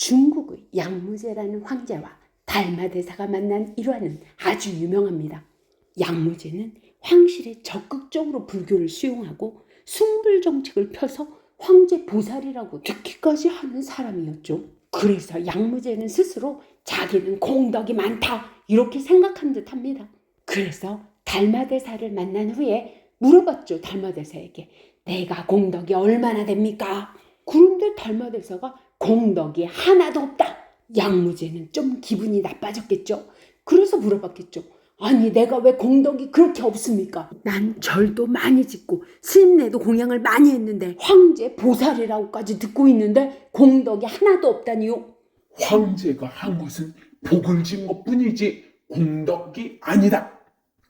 중국의 양무제라는 황제와 달마대사가 만난 일화는 아주 유명합니다. 양무제는 황실에 적극적으로 불교를 수용하고 숭불 정책을 펴서 황제 보살이라고 듣기까지 하는 사람이었죠. 그래서 양무제는 스스로 자기는 공덕이 많다 이렇게 생각한 듯합니다. 그래서 달마대사를 만난 후에 물어봤죠 달마대사에게 내가 공덕이 얼마나 됩니까? 그런데 달마대사가 공덕이 하나도 없다. 양무제는 좀 기분이 나빠졌겠죠. 그래서 물어봤겠죠. 아니 내가 왜 공덕이 그렇게 없습니까? 난 절도 많이 짓고 스님네도 공양을 많이 했는데 황제 보살이라고까지 듣고 있는데 공덕이 하나도 없다니요. 황제가 한 것은 복을 진 것뿐이지 공덕이 아니다.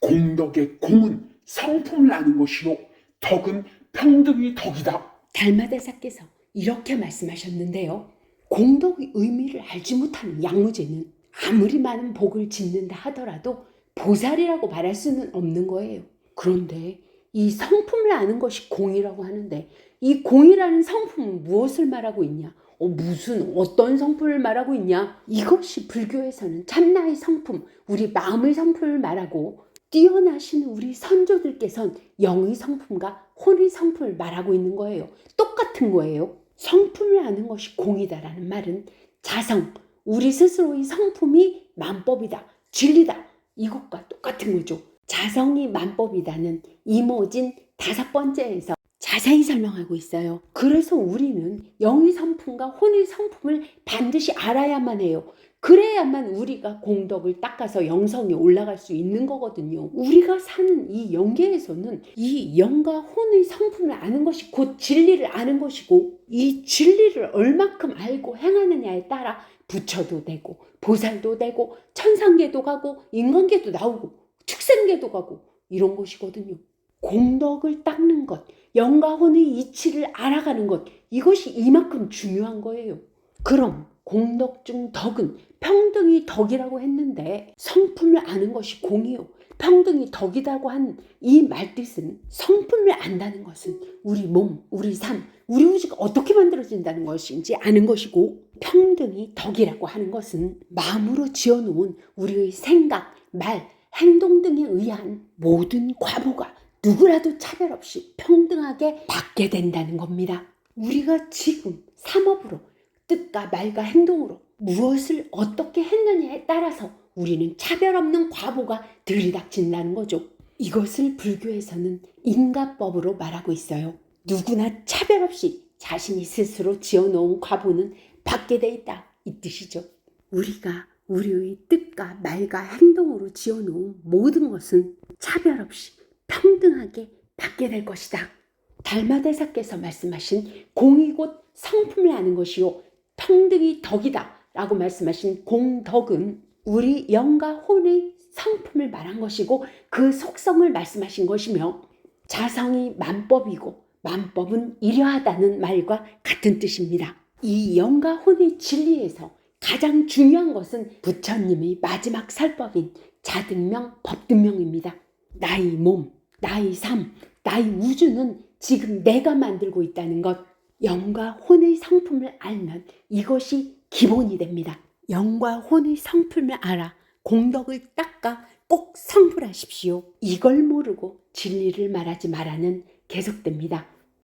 공덕의 공은 성품을 아는 것이요 덕은 평등이 덕이다. 달마대사께서 이렇게 말씀하셨는데요. 공덕의 의미를 알지 못하는 양무제는 아무리 많은 복을 짓는다 하더라도 보살이라고 말할 수는 없는 거예요. 그런데 이 성품을 아는 것이 공이라고 하는데 이 공이라는 성품은 무엇을 말하고 있냐? 어, 무슨 어떤 성품을 말하고 있냐? 이것이 불교에서는 참나의 성품, 우리 마음의 성품을 말하고 뛰어나신 우리 선조들께선 영의 성품과 혼의 성품을 말하고 있는 거예요. 똑같은 거예요. 성품을 아는 것이 공이다라는 말은 자성, 우리 스스로의 성품이 만법이다, 진리다. 이것과 똑같은 거죠. 자성이 만법이다는 이모진 다섯 번째에서 자세히 설명하고 있어요. 그래서 우리는 영의 성품과 혼의 성품을 반드시 알아야만 해요. 그래야만 우리가 공덕을 닦아서 영성에 올라갈 수 있는 거거든요. 우리가 사는 이 영계에서는 이 영과 혼의 성품을 아는 것이 곧 진리를 아는 것이고 이 진리를 얼마큼 알고 행하느냐에 따라 부처도 되고 보살도 되고 천상계도 가고 인간계도 나오고 축생계도 가고 이런 것이거든요. 공덕을 닦는 것, 영과 혼의 이치를 알아가는 것 이것이 이만큼 중요한 거예요. 그럼 공덕 중 덕은 평등이 덕이라고 했는데 성품을 아는 것이 공이요. 평등이 덕이라고 한 이 말뜻은 성품을 안다는 것은 우리 몸, 우리 삶, 우리 우주가 어떻게 만들어진다는 것인지 아는 것이고 평등이 덕이라고 하는 것은 마음으로 지어놓은 우리의 생각, 말, 행동 등에 의한 모든 과보가 누구라도 차별 없이 평등하게 받게 된다는 겁니다. 우리가 지금 삼업으로 뜻과 말과 행동으로 무엇을 어떻게 했느냐에 따라서 우리는 차별 없는 과보가 들이닥친다는 거죠. 이것을 불교에서는 인가법으로 말하고 있어요. 누구나 차별 없이 자신이 스스로 지어놓은 과보는 받게 돼 있다. 이 뜻이죠. 우리가 우리의 뜻과 말과 행동으로 지어놓은 모든 것은 차별 없이 평등하게 받게 될 것이다. 달마대사께서 말씀하신 공이 곧 성품을 아는 것이요 평등이 덕이다 라고 말씀하신 공덕은 우리 영과 혼의 성품을 말한 것이고 그 속성을 말씀하신 것이며 자성이 만법이고 만법은 이려하다는 말과 같은 뜻입니다. 이 영과 혼의 진리에서 가장 중요한 것은 부처님의 마지막 설법인 자등명, 법등명입니다. 나의 몸, 나의 삶, 나의 우주는 지금 내가 만들고 있다는 것, 영과 혼의 성품을 알면 이것이 기본이 됩니다. 영과 혼의 성품을 알아 공덕을 닦아 꼭 성불하십시오. 이걸 모르고 진리를 말하지 말아는 계속됩니다.